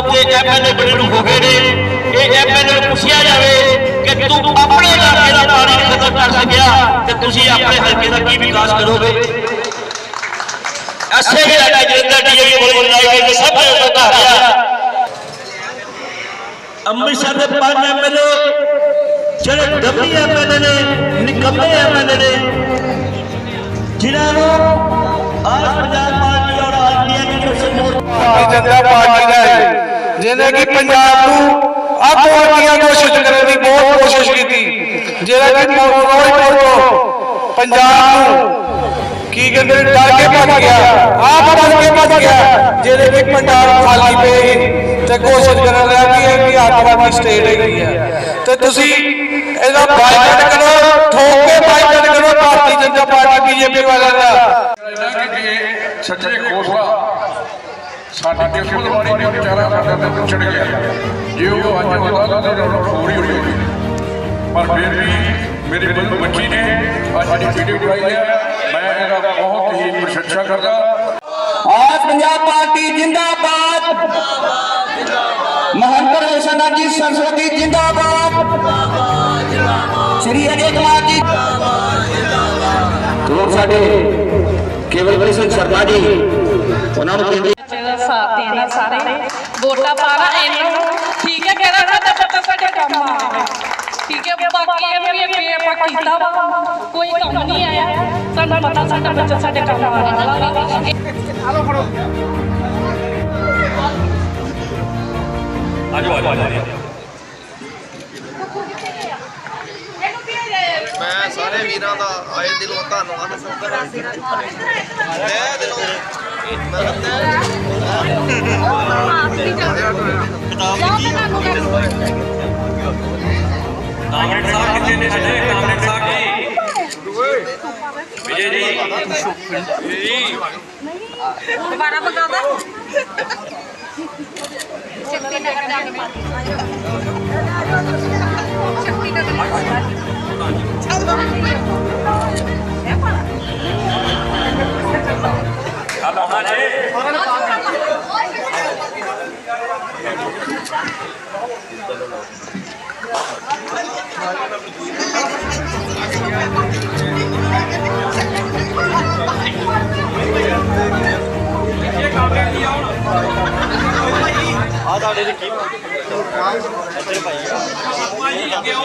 ਉੱਤੇ ਐਮਐਲਏ ਬਣੇ ਨੂੰ ਹੋ ਗਏ ਨੇ ਇਹ ਐਮਐਲਏ ਨੂੰ ਪੁੱਛਿਆ ਜਾਵੇ ਕਿ ਤੂੰ ਆਪਣੇ ਇਲਾਕੇ ਦਾ ਪਾਣੀ ਨਹੀਂ ਖਤਮ ਕਰ ਸਕਿਆ ਤੇ ਤੁਸੀਂ ਆਪਣੇ ਹਲਕੇ ਦਾ ਕੀ ਵਿਕਾਸ ਕਰੋਗੇ ਐਸੇ ਹੀ ਸਾਡਾ ਜਲੰਧਰ ਡੀਏਵੀ ਕੋਲ ਬਣਾਈ ਗਈ ਸਭ ਨੇ ਉਹ ਕਹਾਇਆ ਅੰਮ੍ਰਿਤਸਰ ਦੇ ਪੰਜ ਐਮਐਲਏ ਜਿਹੜੇ ਡੱਬੀ ਐਮਐਲਏ ਨੇ ਨਿਕੰਮੇ ਐਮਐਲਏ ਨੇ ਜਿਨ੍ਹਾਂ ਨੂੰ ਆਜ ਪੰਜਾਬ ਪਾਰਟੀ ਔਰ ਆਜ ਡੀਐਮਕੇ ਮੋਰਚਾ ਭਾਰਤੀ ਜਨਤਾ ਪਾਰਟੀ ਦਾ ਹੈ ਜਿਹਨੇ ਕਿ ਪੰਜਾਬ ਨੂੰ ਅੱਤਵਾਦੀਆਂ ਕੋਸ਼ਿਸ਼ ਕਰਨ ਦੀ ਬਹੁਤ ਕੋਸ਼ਿਸ਼ ਕੀਤੀ। ਜਿਹੜਾ ਕਿ ਫਿਰੋਜ਼ਪੁਰ ਤੋਂ ਪੰਜਾਬ ਨੂੰ ਕੀ ਕਹਿੰਦੇ ਨੇ ਡਰ ਕੇ ਭੱਜ ਗਿਆ। ਆਪ ਡਰ ਕੇ ਭੱਜ ਗਿਆ। ਜਿਹੜੇ ਕਿ ਪੰਜਾਬ ਖਾਲੀ ਪਏ ਸੀ ਤੇ ਕੋਸ਼ਿਸ਼ ਕਰ ਰਿਹਾ ਕਿ ਇਹ ਕਿ ਅੱਤਵਾਦੀ ਸਟੇਟ ਹੈਗੀ ਹੈ ਤੇ ਤੁਸੀਂ ਇਹਦਾ ਬਾਈਕਾਟ ਕਰੋ ਠੋਕ ਕੇ ਬਾਈਕਾਟ ਕਰੋ ਭਾਰਤੀ ਜਨਤਾ ਪਾਰਟੀ ਬੀਜੇਪੀ ਵਾਲਿਆਂ ਦਾ। ਕਿ ਸੱਚੇ ਖੋਸਲਾ ਸਾਡੇ ਖੁਦਵਾੜੀ ਨੇ ਵਿਚਾਰਾ ਸਾਡੇ ਤੇ ਪੁੱਛੜ ਗਿਆ। ਜੇ ਉਹ ਅੱਜ ਉਹਦਾ ਤੇ ਪੂਰੀ ਹੋਈ ਪਰ ਫਿਰ ਵੀ ਮੇਰੀ ਬੰਦ ਬੱਚੀ ਨੇ ਅੱਜ ਦੀ ਵੀਡੀਓ ਬਣਾਈ ਹੈ। ਮੈਂ ਇਹਦਾ ਬਹੁਤ ਹੀ ਪ੍ਰਸ਼ੰਸਾ ਕਰਦਾ। ਆਜ ਪੰਜਾਬ ਪਾਰਟੀ ਜਿੰਦਾਬਾਦ। ਮਹੰਤਰ ਹੋਸ਼ਨਾ ਜੀ ਸੰਸਕ੍ਰਿਤੀ ਜਿੰਦਾਬਾਦ। ਸ੍ਰੀ ਅਜੇ ਕੁਮਾਰ ਜੀ। ਲੋਕ ਸਾਡੇ ਕੇਵਲ ਕ੍ਰਿਸ਼ਨ ਸ਼ਰਮਾ ਜੀ ਉਹਨਾਂ ਨੂੰ ਕਹਿੰਦੇ ਸਾਥ ਦੇਣਾ ਸਾਰੇ। ਵੋਟਾਂ ਪਾਣਾ ਇਹਨਾਂ ਨੂੰ। ਠੀਕ ਹੈ ਕਹਿਣਾ ਸਾਡਾ ਪਤਾ ਸਾਡੇ ਕੰਮ ਆਵੇ ਠੀਕ ਹੈ ਬਾਕੀ ਇਹ ਵੀ ਇਹ ਆਪਾਂ ਕੀਤਾ ਵਾ। ਕੋਈ ਕੰਮ ਨਹੀਂ ਆਇਆ। ਸਾਨੂੰ ਪਤਾ ਸਾਡਾ ਬੱਚਾ ਸਾਡੇ ਕੰਮ ਆਉਣ ਵਾਲਾ ਵਾ ਮੈਂ ਸਾਰੇ ਵੀਰਾਂ ਦਾ ਆਏ ਦਿਲੋਂ ਧੰਨਵਾਦ। ਕਰਦਾ ਮੈਂ ਦਿਲੋਂ ਕਾਮਰੇਡ ਸਾਹਿਬ ਕਿੱਥੇ ਨੇ ਸਾਡੇ ਕਾਮਰੇਡ ਸਾਹਿਬ ਜੀ ਵਿਜੇ ਜੀ ਦੁਬਾਰਾ ਬਗਾਦਾ ਆ ਤੁਹਾਡੇ ਦੇ ਕੀ ਇੱਧਰ ਭਾਈ ਭਾਈ ਅੱਗੇ ਆਓ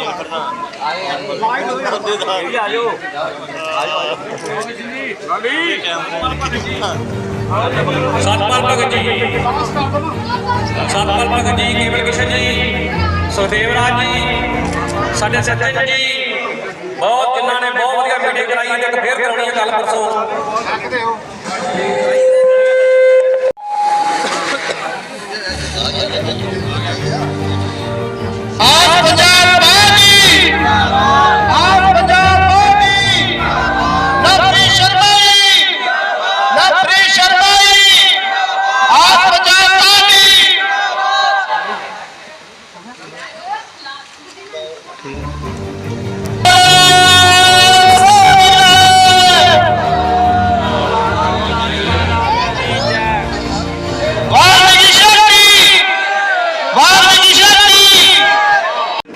ਆਏ ਲਾਈਟ ਹੋ ਗਈ ਆ ਜਾਓ ਆ ਜਾਓ ਰਵੀ ਕੈਮਰਾ ست پر ست پر بھگت جی کیول کشن جی سخدیو راج جی ستن جی بہت جنہوں نے بہت ویڈیو بنائی گسو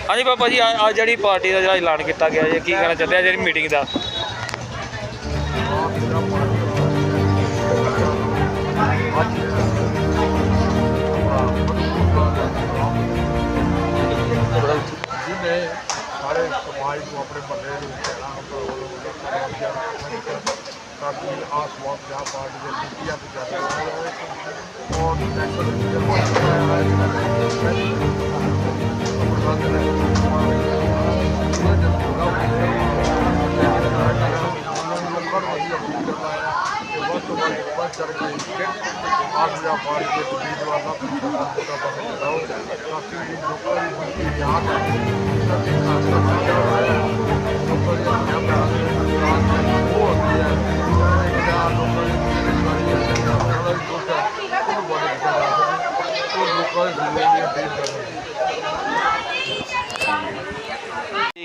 ਹਾਂਜੀ ਬਾਬਾ ਜੀ, ਆ ਜਿਹੜੀ ਪਾਰਟੀ ਦਾ ਜਿਹੜਾ ਐਲਾਨ ਕੀਤਾ ਗਿਆ ਜੀ, ਕੀ ਕਹਿਣਾ ਚਾਹੁੰਦੇ ਆ, ਜਿਹੜੀ ਮੀਟਿੰਗ ਦਾ? ਤਾਂ ਕਿ ਆਸਮਾਨ ਪੰਜਾਬ ਪਾਰਟੀ ਦੇ ਨੀਤੀਆਂ ਤੇ ਚੱਲ ਰਹੇ ਔਰ ਨੈਸ਼ਨਲ ਮੀਡੀਆ ਆਜ ਦਾ ਪਾਰਟੀ ਦੇ ਉਮੀਦਵਾਰ ਦਾ ਪਤਾ ਬਤਾਓ ਤਾਂ ਕਿ ਸਕੇ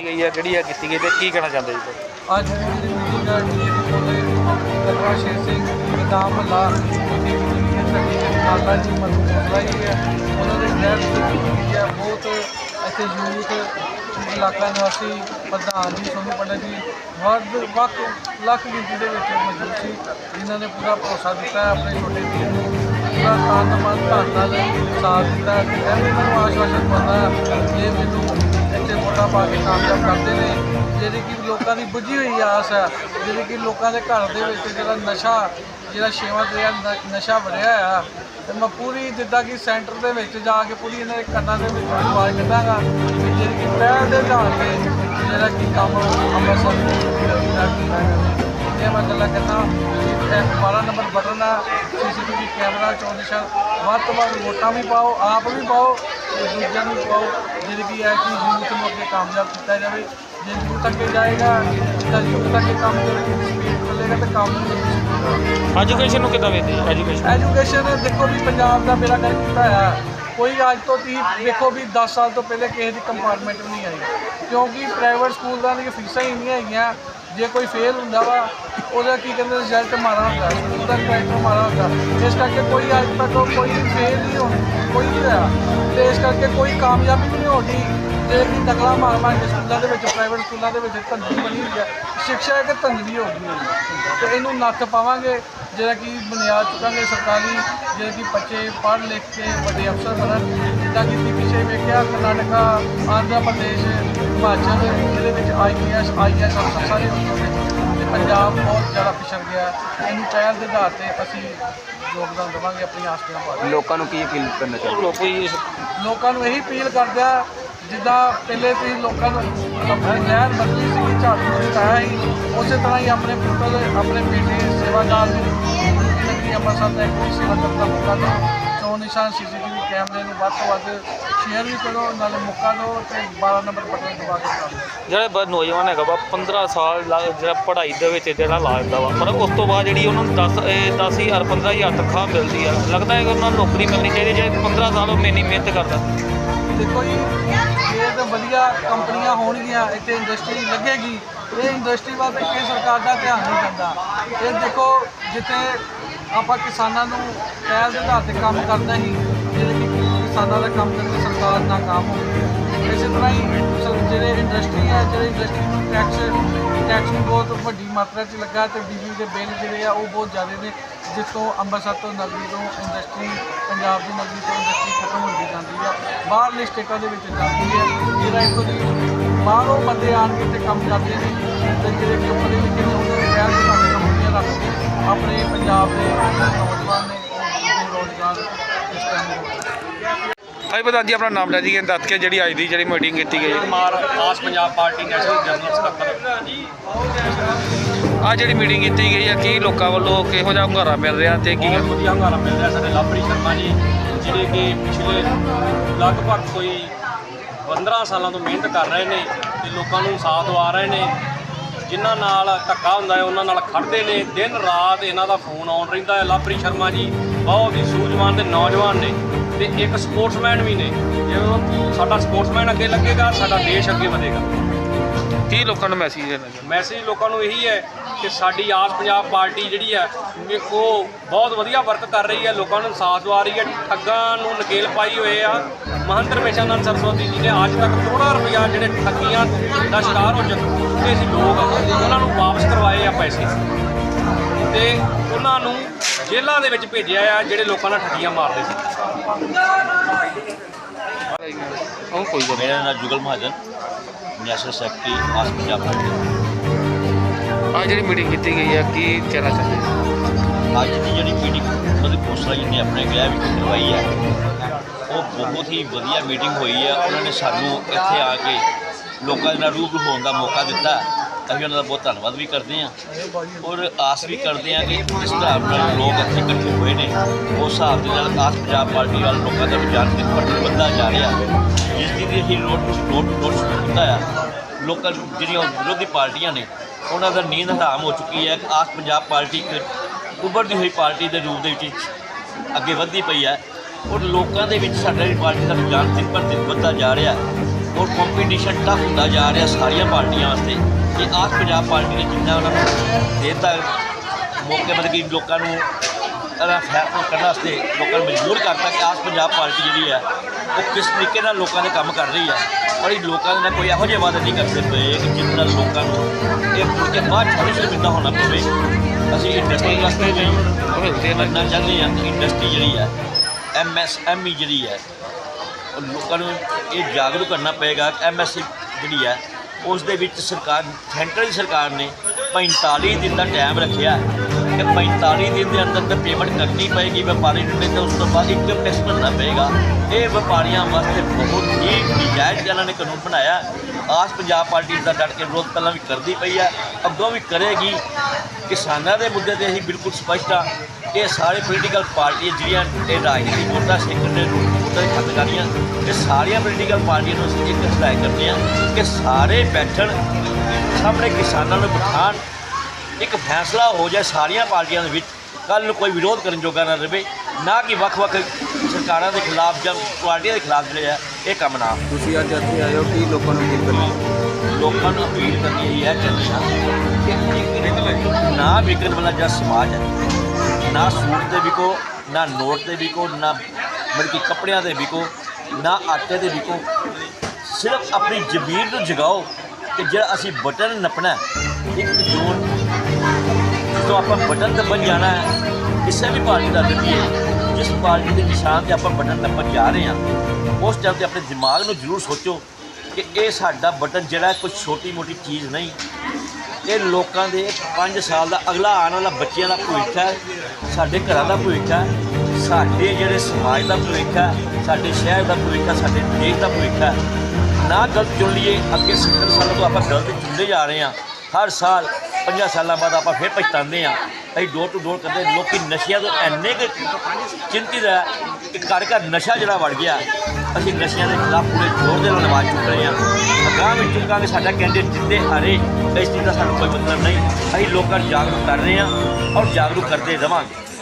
ਗਈ ਆ ਕਿਹੜੀ ਆ ਕੀਤੀ ਗਈ ਤੇ ਕੀ ਕਹਿਣਾ ਚਾਹੁੰਦੇ ਜੀ ਅੱਜ ਦੀ ਮੀਟਿੰਗ ਹੈ ਕਰਵਾ ਸ਼ੇਰ ਸਿੰਘ ਨਿਦਾਮ ਮੱਲਾ ਮਾਤਾ ਜੀ ਮਧੂ ਕੋਸਲਾ ਹੈ ਉਹਨਾਂ ਦੇ ਗ੍ਰਹਿ ਵਿੱਚ ਹੈ ਬਹੁਤ ਇੱਥੇ ਯੂਥ ਇਲਾਕਾ ਨਿਵਾਸੀ ਪ੍ਰਧਾਨ ਜੀ ਸੋਨੂੰ ਪੰਡਤ ਜੀ ਵੱਧ ਵੱਖ ਲੱਖ ਗਿਣਤੀ ਦੇ ਵਿੱਚ ਮੌਜੂਦ ਸੀ ਜਿਨ੍ਹਾਂ ਨੇ ਪੂਰਾ ਭਰੋਸਾ ਦਿੱਤਾ ਆਪਣੇ ਛੋਟੇ ਵੀਰ ਨੂੰ। ਪੂਰਾ ਤਨ ਮਨ ਧਨ ਨਾਲ ਸਾਥ ਦਿੱਤਾ ਹੈ। ਮੈਨੂੰ ਆਸ਼ਵਾਸਨ ਪਾਉਂਦਾ ਹੈ ਮੈਨੂੰ ਇੱਥੇ ਵੋਟਾਂ ਪਾ ਕੇ ਕਾਮਯਾਬ ਕਰਦੇ ਨੇ, ਜਿਹੜੀ ਕਿ ਲੋਕਾਂ ਦੀ ਬੁੱਝੀ ਹੋਈ ਆਸ ਹੈ, ਜਿਹੜੀ ਕਿ ਲੋਕਾਂ ਦੇ ਘਰ ਦੇ ਵਿੱਚ ਜਿਹੜਾ ਨਸ਼ਾ, ਜਿਹੜਾ ਛੇਵਾਂ ਤੇ ਨਸ਼ਾ ਵੜਿਆ ਆ, ਤੇ ਮੈਂ ਪੂਰੀ ਜਿੱਦਾਂ ਕਿ ਸੈਂਟਰ ਦੇ ਵਿੱਚ ਜਾ ਕੇ ਪੂਰੀ ਇਹਨਾਂ ਦੇ ਕੰਨਾਂ ਦੇ ਵਿੱਚ ਆਵਾਜ਼ ਕੱਢਾਂਗਾ ਕਿ ਜਿਹੜੀ ਕਿ ਪਹਿਲ ਦੇ ਆਧਾਰ ਕੇ ਜਿਹੜਾ ਕਿ ਕੰਮ ਅੰਮ੍ਰਿਤਸਰ ਦਾ ਕੀਤਾ ਇਹ ਮੈਂ ਗੱਲਾਂ ਕਰਨਾ 12 ਨੰਬਰ ਬਟਨ ਆ ਸੀਸੀਟੀਵੀ ਕੈਮਰਾ ਨਿਸ਼ਾਨ ਵੱਧ ਤੋਂ ਵੱਧ ਵੋਟਾਂ ਵੀ ਪਾਓ ਆਪ ਵੀ ਪਾਓ ਤੇ ਦੂਜਿਆਂ ਨੂੰ ਵੀ ਪਾਓ। ਜਿਹੜੀ ਕਿ ਹੈ ਕਿ ਯੂਥ ਨੂੰ ਅੱਗੇ ਕਾਮਯਾਬ ਕੀਤਾ ਜਾਵੇ। ਜੇ ਯੂਥ ਅੱਗੇ ਜਾਏਗਾ ਤਾਂ ਯੂਥ ਅੱਗੇ ਕੰਮ ਕਰੇਗਾ ਤਾਂ ਕੰਮ ਐਜੂਕੇਸ਼ਨ ਨੂੰ ਕਿੱਦਾਂ ਵੇਖਦੇ ਐਜੂਕੇਸ਼ਨ ਐਜੂਕੇਸ਼ਨ ਦੇਖੋ ਵੀ ਪੰਜਾਬ ਦਾ ਬੇੜਾ ਕਰ ਕੀਤਾ ਹੈ ਕੋਈ ਅੱਜ ਤੋਂ ਤੀ ਦੇਖੋ ਵੀ 10 ਸਾਲ ਤੋਂ ਪਹਿਲੇ ਕਿਸੇ ਦੀ ਕੰਪਾਰਟਮੈਂਟ ਵੀ ਨਹੀਂ ਆਈ। ਕਿਉਂਕਿ ਪ੍ਰਾਈਵੇਟ ਸਕੂਲਾਂ ਦੀਆਂ ਫੀਸਾਂ ਹੀ ਇੰਨੀਆਂ ਹੈਗੀਆਂ ਜੇ ਕੋਈ ਫੇਲ ਹੁੰਦਾ ਵਾ, ਉਹਦਾ ਕੀ ਕਹਿੰਦੇ ਰਿਜ਼ਲਟ ਮਾਰਾ ਹੁੰਦਾ ਸਕੂਲ ਦਾ ਕਰੈਕਟਰ ਮਾਰਾ ਹੁੰਦਾ। ਇਸ ਕਰਕੇ ਕੋਈ ਅੱਜ ਤੱਕ ਕੋਈ ਫੇਲ ਨਹੀਂ ਹੋ ਕੋਈ ਨਹੀਂ ਹੋਇਆ। ਤੇ ਇਸ ਕਰਕੇ ਕੋਈ ਕਾਮਯਾਬੀ ਵੀ ਨਹੀਂ ਹੋਣੀ ਜੇ ਵੀ ਨਕਲਾਂ ਮਾਰ ਮਾਰ ਕੇ ਸਕੂਲਾਂ ਦੇ ਵਿੱਚ ਪ੍ਰਾਈਵੇਟ ਸਕੂਲਾਂ ਦੇ ਵਿੱਚ ਧੰਦੀ ਬਣੀ ਹੋਈ ਹੈ। ਸਿੱਖਿਆ ਇੱਕ ਧੰਦਵੀ ਹੋ ਗਈ ਹੈ। ਤੇ ਇਹਨੂੰ ਨੱਥ ਪਾਵਾਂਗੇ। ਜਿਹੜਾ ਕਿ ਬੁਨਿਆਦ ਚੁੱਕਾਂਗੇ ਸਰਕਾਰੀ ਜਿਹੜੇ ਕਿ ਬੱਚੇ ਪੜ੍ਹ ਲਿਖ ਕੇ ਵੱਡੇ ਅਫਸਰ ਬਣਨ ਜਿੱਦਾਂ ਕਿ ਤੁਸੀਂ ਪਿੱਛੇ ਵੇਖਿਆ ਕਰਨਾਟਕਾ ਆਂਧਰਾ ਪ੍ਰਦੇਸ਼ ਹਿਮਾਚਲ ਇਹਦੇ ਵਿੱਚ ਆਈਐਸ ਆਈਐਸ ਅਫਸਰ ਸਾਰੇ ਹੁੰਦੇ ਨੇ ਤੇ ਪੰਜਾਬ ਬਹੁਤ ਜ਼ਿਆਦਾ ਪਿਛੜ ਗਿਆ ਇਹਨੂੰ ਪਹਿਲ ਦੇ ਆਧਾਰ ਤੇ ਅਸੀਂ ਯੋਗਦਾਨ ਦੇਵਾਂਗੇ ਆਪਣੀ ਆਸਤੀਆਂ ਪਾ ਲੋਕਾਂ ਨੂੰ ਕੀ ਅਪੀਲ ਕਰਨਾ ਚਾਹੁੰਦੇ ਲੋਕ ਨੂੰ ਇਹੀ ਅਪੀਲ ਕਰਦੇ ਆ ਜਿੱਦਾਂ ਪਹਿਲੇ ਤੁਸੀਂ ਲੋਕਾਂ ਨੂੰ ਆਪਣੀ ਨਹਿਰ ਬਦਲੀ ਸੀ, ਝਾੜੂ ਦਿੱਤਾ ਸੀ, ਉਸੇ ਤਰ੍ਹਾਂ ਹੀ ਆਪਣੇ ਪੁੱਤਰ ਆਪਣੇ ਬੇਟੇ ਸੇਵਾਦਾਰ ਨੂੰ ਲੱਗੀ ਅੰਮ੍ਰਿਤਸਰ ਦਾ ਕੋਈ ਸੇਵਾ ਕਰਨ ਮੌਕਾ ਦਿਓ ਚੋਣ ਨਿਸ਼ਾਨ ਸੀਸੀਟੀਵੀ ਕੈਮਰੇ ਨੂੰ ਵੱਧ ਤੋਂ ਵੱਧ ਸ਼ੇਅਰ ਵੀ ਕਰੋ, ਨਾਲੇ ਮੌਕਾ ਦਿਓ ਤੇ 12 ਨੰਬਰ ਬਟਨ ਦਬਾ ਕੇ ਕਰ ਜਿਹੜਾ ਬ- ਨੌਜਵਾਨ ਹੈਗਾ ਵਾ 15 ਸਾਲ ਲਾ- ਜਿਹੜਾ ਪੜ੍ਹਾਈ ਦੇ ਵਿੱਚ ਜਿਹੜਾ ਲਾ ਦਿੰਦਾ ਵਾ। ਪਰ ਉਸ ਤੋਂ ਬਾਅਦ ਜਿਹੜੀ ਉਹਨਾਂ ਨੂੰ 10 ਇਹ 10000 15000 ਤਨਖਾਹ ਮਿਲਦੀ ਆ। ਲੱਗਦਾ ਹੈ ਕਿ ਉਹਨਾਂ ਨੂੰ ਨੌਕਰੀ ਮਿਲਣੀ ਚਾਹੀਦੀ ਜੇ 15 ਸਾਲ ਉਹ ਇੰਨੀ ਮਿਹਨਤ ਕਰਦਾ। ਦੇਖੋ ਜੀ, ਇਹ ਤਾਂ ਵਧੀਆ ਕੰਪਨੀਆਂ ਹੋਣਗੀਆਂ, ਇੱਥੇ ਇੰਡਸਟਰੀ ਲੱਗੇਗੀ। ਇਹ ਇੰਡਸਟਰੀ ਵੱਲ ਤੇ ਸਰਕਾਰ ਦਾ ਧਿਆਨ ਨਹੀਂ ਦਿੰਦਾ। ਇਹ ਦੇਖੋ, ਜਿੱਥੇ ਆਪਾਂ ਕਿਸਾਨਾਂ ਨੂੰ ਪਹਿਲ ਦੇ ਆਧਾਰ ਤੇ ਕੰਮ ਕਰਦਾ ਹੀ ਜਿਹੜੇ ਕਿ ਕਿਸਾਨਾਂ ਦਾ ਕੰਮ ਕਰਕੇ ਸਰਕਾਰ ਨਾਕਾਮ ਹੋ ਗਈ। ਇਸੇ ਤਰ੍ਹਾਂ ਹੀ ਜਿਹੜੇ ਇੰਡਸਟਰੀ ਹੈ, ਜਿਹੜੇ ਇੰਡਸਟਰੀ ਟੈਕਸ ਟੈਕਸ ਵੀ ਬਹੁਤ ਵੱਡੀ ਮਾਤਰਾ 'ਚ ਲੱਗਾ ਤੇ ਬਿਜਲੀ ਦੇ ਬਿੱਲ ਜਿਹੜੇ ਆ ਉਹ ਬਹੁਤ ਜ਼ਿਆਦਾ ਨੇ ਜਿਸ ਤੋਂ ਅੰਮ੍ਰਿਤਸਰ ਤੋਂ ਨਗਰੀ ਤੋਂ ਇੰਡਸਟਰੀ ਪੰਜਾਬ ਦੀ ਨਗਰੀ ਤੋਂ ਇੰਡਸਟਰੀ ਖਤਮ ਹੁੰਦੀ ਜਾਂਦੀ ਹੈ ਬਾਹਰਲੇ ਸਟੇਟਾਂ ਦੇ ਵਿੱਚ ਜਾਂਦੀ ਹੈ ਜਿਹੜਾ ਇੱਥੋਂ ਦੀ ਬਾਹਰੋਂ ਬੰਦੇ ਆਣ ਕੇ ਇੱਥੇ ਕੰਮ ਕਰਦੇ ਨੇ ਤੇ ਜਿਹੜੇ ਕਿ ਪੜ੍ਹੇ ਲਿਖੇ ਨੇ ਉਹਨਾਂ ਦੇ ਪਹਿਲ ਦੇ ਸਾਡੇ ਕੰਪਨੀਆਂ ਰੱਖ ਕੇ ਆਪਣੇ ਪੰਜਾਬ ਦੇ ਜਿਹੜੇ ਨੌਜਵਾਨ ਨੇ, ਉਹ ਰੋਜ਼ਗਾਰ ਇਸ ਟਾਈਮ ਹੋ ਰਹੇ ਭਾਈ ਪ੍ਰਧਾਨ ਜੀ ਆਪਣਾ ਨਾਮ ਲੈ ਜੀ ਦੱਸ ਕੇ ਜਿਹੜੀ ਅੱਜ ਦੀ ਜਿਹੜੀ ਮੀਟਿੰਗ ਕੀਤੀ ਗਈ ਕੁਮਾਰ ਆਸ ਪੰਜਾਬ ਪਾਰਟੀ ਨੈਸ਼ਨਲ ਜਨਰਲ ਸਕੱਤਰ। ਆ ਜਿਹੜੀ ਮੀਟਿੰਗ ਕੀਤੀ ਗਈ ਹੈ ਕੀ ਲੋਕਾਂ ਵੱਲੋਂ ਕਿਹੋ ਜਿਹਾ ਹੁੰਗਾਰਾ ਮਿਲ ਰਿਹਾ ਤੇ ਕੀ? ਬਹੁਤ ਵਧੀਆ ਹੰਗਾਰਾ ਮਿਲ ਰਿਹਾ ਸਾਡੇ ਲਾਭਰੀ ਸ਼ਰਮਾ ਜੀ ਜਿਹੜੇ ਕਿ ਪਿਛਲੇ ਲਗਭਗ ਕੋਈ 15 ਸਾਲਾਂ ਤੋਂ ਮਿਹਨਤ ਕਰ ਰਹੇ ਨੇ ਤੇ ਲੋਕਾਂ ਨੂੰ ਸਾਥ ਦਵਾ ਰਹੇ ਨੇ। ਜਿਨ੍ਹਾਂ ਨਾਲ ਧੱਕਾ ਹੁੰਦਾ ਹੈ ਉਹਨਾਂ ਨਾਲ ਖੜਦੇ ਨੇ। ਦਿਨ ਰਾਤ ਇਹਨਾਂ ਦਾ ਫੋਨ ਆਉਣ ਰਹਿੰਦਾ ਹੈ। ਲਾਭਰੀ ਸ਼ਰਮਾ ਜੀ ਬਹੁਤ ਹੀ ਸੂਝਵਾਨ ਤੇ ਨੌਜਵਾਨ ਨੇ। ਤੇ ਇੱਕ ਸਪੋਰਟਸਮੈਨ ਵੀ ਨੇ। ਜਦੋਂ ਸਾਡਾ ਸਪੋਰਟਸਮੈਨ ਅੱਗੇ ਲੱਗੇਗਾ ਸਾਡਾ ਦੇਸ਼ ਅੱਗੇ ਵਧੇਗਾ। ਕੀ ਲੋਕਾਂ ਨੂੰ ਮੈਸੇਜ ਦੇਣਾ ਮੈਸੇਜ ਲੋਕਾਂ ਨੂੰ ਇਹੀ ਹੈ ਕਿ ਸਾਡੀ ਆਸ ਪੰਜਾਬ ਪਾਰਟੀ ਜਿਹੜੀ ਹੈ ਉਹ ਬਹੁਤ ਵਧੀਆ ਵਰਕ ਕਰ ਰਹੀ ਹੈ ਲੋਕਾਂ ਨੂੰ ਸਾਥ ਦਵਾ ਰਹੀ ਹੈ। ਠੱਗਾਂ ਨੂੰ ਨਕੇਲ ਪਾਈ ਹੋਏ ਆ। ਮਹੰਤ ਰਮੇਸ਼ਾਨੰਦ ਸਰਸਵਤੀ ਜੀ ਨੇ ਅੱਜ ਤੱਕ ਕਰੋੜਾਂ ਰੁਪਇਆ ਜਿਹੜੇ ਠੱਗੀਆਂ ਦਾ ਸ਼ਿਕਾਰ ਹੋ ਚੁੱਕੇ ਸੀ ਲੋਕ ਉਹਨਾਂ ਨੂੰ ਵਾਪਸ ਕਰਵਾਏ ਆ ਪੈਸੇ। ਤੇ ਉਹਨਾਂ ਨੂੰ ਜੇਲ੍ਹਾਂ ਦੇ ਵਿੱਚ ਭੇਜਿਆ ਆ ਜਿਹੜੇ ਲੋਕਾਂ ਨਾਲ ਠੱਗੀਆਂ ਮਾਰਦੇ ਸੀ। ਉਹ ਕੋਈ ਗੱਲ ਮੇਰਾ ਨਾਮ ਜੁਗਲ ਮਹਾਜਨ ਨੈਸ਼ਨਲ ਸੈਕਟਰੀ ਆਸ ਪੰਜਾਬ ਪਾਰਟੀ ਆ ਜਿਹੜੀ ਮੀਟਿੰਗ ਕੀਤੀ ਗਈ ਹੈ ਕੀ ਕਹਿਣਾ ਚਾਹੁੰਦੇ? ਅੱਜ ਦੀ ਜਿਹੜੀ ਮੀਟਿੰਗ ਮਤਲਬ ਖੋਸਲਾ ਜੀ ਨੇ ਆਪਣੇ ਗ੍ਰਹਿ ਵਿੱਚ ਕਰਵਾਈ ਹੈ ਉਹ ਬਹੁਤ ਹੀ ਵਧੀਆ ਮੀਟਿੰਗ ਹੋਈ ਹੈ ਉਹਨਾਂ ਨੇ ਸਾਨੂੰ ਇੱਥੇ ਆ ਕੇ ਲੋਕਾਂ ਦੇ ਨਾਲ ਰੂਬਰੂ ਹੋਣ ਦਾ ਮੌਕਾ ਦਿੱਤਾ। ਅਸੀਂ ਉਹਨਾਂ ਦਾ ਬਹੁਤ ਧੰਨਵਾਦ ਵੀ ਕਰਦੇ ਹਾਂ। ਔਰ ਆਸ ਵੀ ਕਰਦੇ ਹਾਂ ਕਿ ਜਿਸ ਹਿਸਾਬ ਨਾਲ ਲੋਕ ਇੱਥੇ ਇਕੱਠੇ ਹੋਏ ਨੇ, ਉਸ ਹਿਸਾਬ ਦੇ ਨਾਲ ਆਸ ਪੰਜਾਬ ਪਾਰਟੀ ਵੱਲ ਲੋਕਾਂ ਦਾ ਰੁਝਾਨ ਦਿਨ ਪਰ ਦਿਨ ਵੱਧਦਾ ਜਾ ਰਿਹਾ ਜਿਸ ਦੀ ਵੀ ਅਸੀਂ ਰੋਡ ਰੋਡ ਰੋਡ ਸ਼ੁਰੂ ਕੀਤਾ ਆ ਲੋਕਾਂ ਜਿਹੜੀਆਂ ਵਿਰੋਧੀ ਪਾਰਟੀਆਂ ਨੇ, ਉਹਨਾਂ ਦਾ ਨੀਂਦ ਹਰਾਮ ਹੋ ਚੁੱਕੀ ਹੈ ਕਿ ਆਸ ਪੰਜਾਬ ਪਾਰਟੀ ਇੱਕ ਉੱਭਰਦੀ ਹੋਈ ਪਾਰਟੀ ਦੇ ਰੂਪ ਦੇ ਵਿੱਚ ਅੱਗੇ ਵੱਧਦੀ ਪਈ ਹੈ। ਔਰ ਲੋਕਾਂ ਦੇ ਵਿੱਚ ਸਾਡੀ ਪਾਰਟੀ ਦਾ ਰੁਝਾਨ ਦਿਨ ਪਰ ਦਿਨ ਵੱਧਦਾ ਜਾ ਰਿਹਾ ਔਰ ਕੰਪੀਟੀਸ਼ਨ ਟਫ ਹੁੰਦਾ ਜਾ ਰਿਹਾ ਸਾਰੀਆਂ ਪਾਰਟੀਆਂ ਵਾਸਤੇ। ਕਿ ਆਸ ਪੰਜਾਬ ਪਾਰਟੀ ਨੇ ਜਿੰਨਾ ਉਹਨਾਂ ਨੂੰ ਦੇਤਾ ਮੌਕੇ ਮਤਲਬ ਕਿ ਲੋਕਾਂ ਨੂੰ ਦਾ ਫੈਸਲਾ ਕਰਨ ਵਾਸਤੇ ਲੋਕਾਂ ਨੂੰ ਮਜਬੂਰ ਕਰਤਾ ਕਿ ਆਸ ਪੰਜਾਬ ਪਾਰਟੀ ਜਿਹੜੀ ਹੈ, ਉਹ ਕਿਸ ਤਰੀਕੇ ਨਾਲ ਲੋਕਾਂ ਦੇ ਕੰਮ ਕਰ ਰਹੀ ਹੈ। ਔਰ ਇਹ ਲੋਕਾਂ ਦੇ ਨਾਲ ਕੋਈ ਇਹੋ ਜਿਹੇ ਵਾਅਦੇ ਨਹੀਂ ਕਰਦੇ ਪਏ ਕਿ ਜਿਸ ਨਾਲ ਲੋਕਾਂ ਨੂੰ ਇਹ ਮੁੜ ਕੇ ਬਾਅਦ ਥੋੜੀ ਸ਼ਰਮਿੰਦਾ ਹੋਣਾ ਪਵੇ। ਅਸੀਂ ਇੰਡਸਟਰੀ ਵਾਸਤੇ ਵੀ ਕਰਨਾ ਚਾਹੁੰਦੇ ਹਾਂ ਇੰਡਸਟਰੀ ਜਿਹੜੀ ਹੈ ਐਮ ਐਸ ਐਮ ਈ ਜਿਹੜੀ ਹੈ, ਉਹ ਲੋਕਾਂ ਨੂੰ ਇਹ ਜਾਗਰੂਕ ਕਰਨਾ ਪਏਗਾ। ਕਿ ਐਮ ਐਸ ਜਿਹੜੀ ਹੈ ਉਸ ਦੇ ਵਿੱਚ ਸਰਕਾਰ, ਸੈਂਟਰ ਦੀ ਸਰਕਾਰ ਨੇ 45 ਦਿਨ ਦਾ ਟਾਈਮ ਰੱਖਿਆ ਕਿ 45 ਦਿਨ ਦੇ ਅੰਦਰ ਅੰਦਰ ਪੇਮੈਂਟ ਕਰਨੀ ਪਏਗੀ ਵਪਾਰੀ ਨੂੰ, ਨਹੀਂ ਉਸ ਤੋਂ ਬਾਅਦ ਇੱਕ ਟੈਕਸ ਭਰਨਾ ਪਏਗਾ। ਇਹ ਵਪਾਰੀਆਂ ਵਾਸਤੇ ਬਹੁਤ ਹੀ ਨਜਾਇਜ਼ ਇਹਨਾਂ ਨੇ ਕਾਨੂੰਨ ਬਣਾਇਆ। ਆਸ ਪੰਜਾਬ ਪਾਰਟੀ ਦਾ ਡਟ ਕੇ ਵਿਰੋਧ ਪਹਿਲਾਂ ਵੀ ਕਰਦੀ ਪਈ ਹੈ ਅੱਗੋਂ ਵੀ ਕਰੇਗੀ। ਕਿਸਾਨਾਂ ਦੇ ਮੁੱਦੇ ਤੇ ਅਸੀਂ ਬਿਲਕੁਲ ਸਪਸ਼ਟ ਹਾਂ ਇਹ ਸਾਰੇ ਪੋਲੀਟੀਕਲ ਪਾਰਟੀਆਂ ਜਿਹੜੀਆਂ ਇਹ ਰਾਜਨੀਤਿਕ ਵੋਟਾਂ ਸੇਕਰ ਨੇ ਵੋਟਾਂ ਦੀ ਖਤਮ ਕਰਨੀਆਂ ਇਹ ਸਾਰੀਆਂ ਪੋਲੀਟੀਕਲ ਪਾਰਟੀਆਂ ਨੂੰ ਅਸੀਂ ਇੱਕ ਹਦਾਇਤ ਕਰਦੇ ਹਾਂ ਕਿ ਸਾਰੇ ਬੈਠਣ, ਸਾਹਮਣੇ ਕਿਸਾਨਾਂ ਨੂੰ ਬਿਠਾਣ ਇੱਕ ਫੈਸਲਾ ਹੋ ਜਾਏ ਸਾਰੀਆਂ ਪਾਰਟੀਆਂ ਦੇ ਵਿੱਚ ਕੱਲ ਨੂੰ ਕੋਈ ਵਿਰੋਧ ਕਰਨ ਜੋਗਾ ਨਾ ਰਹੇ। ਨਾ ਕਿ ਵੱਖ-ਵੱਖ ਸਰਕਾਰਾਂ ਦੇ ਖਿਲਾਫ ਜਾਂ ਪਾਰਟੀਆਂ ਦੇ ਖਿਲਾਫ ਜਿਹੜੇ ਆ ਇਹ ਕੰਮ ਨਾ। ਤੁਸੀਂ ਅੱਜ ਇੱਥੇ ਆਏ ਹੋ ਕੀ ਲੋਕਾਂ ਨੂੰ ਅਪੀਲ ਕਰਨੀ ਲੋਕਾਂ ਨੂੰ ਅਪੀਲ ਕਰਨੀ ਇਹ ਹੈ ਹਾਂ ਕਿ ਨਾ ਵਿਕਣ ਵਾਲਾ ਜਿਹੜਾ ਸਮਾਜ ਹੈ ਨਾ ਸੂਟ ਤੇ ਵਿਕੋ ਨਾ ਨੋਟ ਤੇ ਵਿਕੋ ਨਾ ਬਲਕਿ ਕੱਪੜਿਆਂ ਤੇ ਵਿਕੋ ਨਾ ਆਟੇ ਤੇ ਵਿਕੋ ਸਿਰਫ ਆਪਣੀ ਜ਼ਮੀਰ ਨੂੰ ਜਗਾਓ ਕਿ ਜਿਹੜਾ ਅਸੀਂ ਬਟਨ ਨੱਪਣਾ ਹੈ, ਇੱਕ ਜੂਨ ਜਦੋਂ ਆਪਾਂ ਬਟਨ ਦੱਬਣ ਜਾਣਾ ਹੈ ਕਿਸੇ ਵੀ ਪਾਰਟੀ ਦਾ ਦੱਬੀਏ ਜਿਸ ਪਾਰਟੀ ਦੇ ਨਿਸ਼ਾਨ ਤੇ ਆਪਾਂ ਬਟਨ ਨੱਪਣ ਜਾ ਰਹੇ ਹਾਂ, ਉਸ ਟਾਈਮ ਤੇ ਆਪਣੇ ਦਿਮਾਗ ਨੂੰ ਜ਼ਰੂਰ ਸੋਚੋ ਕਿ ਇਹ ਸਾਡਾ ਬਟਨ ਜਿਹੜਾ ਕੋਈ ਛੋਟੀ ਮੋਟੀ ਚੀਜ਼ ਨਹੀਂ। ਇਹ ਲੋਕਾਂ ਦੇ 5 ਸਾਲ ਦਾ ਅਗਲਾ ਆਉਣ ਵਾਲਾ ਬੱਚਿਆਂ ਦਾ ਭਵਿੱਖ ਹੈ, ਸਾਡੇ ਘਰਾਂ ਦਾ ਭਵਿੱਖ ਹੈ, ਸਾਡੇ ਜਿਹੜੇ ਸਮਾਜ ਦਾ ਭਵਿੱਖ ਹੈ, ਸਾਡੇ ਸ਼ਹਿਰ ਦਾ ਭਵਿੱਖ ਹੈ, ਸਾਡੇ ਦੇਸ਼ ਦਾ ਭਵਿੱਖ ਹੈ। ਨਾ ਗਲਤ ਚੁਣ ਲਈਏ, ਅੱਗੇ 70 ਸਾਲਾਂ ਤੋਂ ਆਪਾਂ ਗਲਤ ਚੁਣਦੇ ਜਾ ਰਹੇ ਹਾਂ। ਹਰ ਸਾਲ 50 ਸਾਲਾਂ ਬਾਅਦ ਆਪਾਂ ਫਿਰ ਪਛਤਾਉਂਦੇ ਹਾਂ। ਅਸੀਂ ਡੋਰ ਟੂ ਡੋਰ ਕਰਦੇ ਲੋਕੀ ਨਸ਼ਿਆਂ ਤੋਂ ਇੰਨੇ ਕੁ ਚਿੰਤਿਤ ਹੈ ਕਿ ਘਰ ਘਰ ਨਸ਼ਾ ਜਿਹੜਾ ਵੜ ਗਿਆ, ਅਸੀਂ ਨਸ਼ਿਆਂ ਦੇ ਖਿਲਾਫ ਪੂਰੇ ਜ਼ੋਰ ਦੇ ਨਾਲ ਆਵਾਜ਼ ਚੁੱਕ ਰਹੇ ਹਾਂ। ਅਗਾਂਹ ਵਿੱਚ ਚੁੱਕਾਂਗੇ ਸਾਡਾ ਕੈਂਡੀਡੇਟ ਜਿੱਤੇ ਹਾਰੇ, ਇਸ ਚੀਜ਼ ਦਾ ਸਾਨੂੰ ਕੋਈ ਮਤਲਬ ਨਹੀਂ। ਅਸੀਂ ਲੋਕਾਂ ਨੂੰ ਜਾਗਰੂਕ ਕਰ ਰਹੇ ਹਾਂ ਔਰ ਜਾਗਰੂਕ ਕਰਦੇ ਰਵਾਂਗੇ।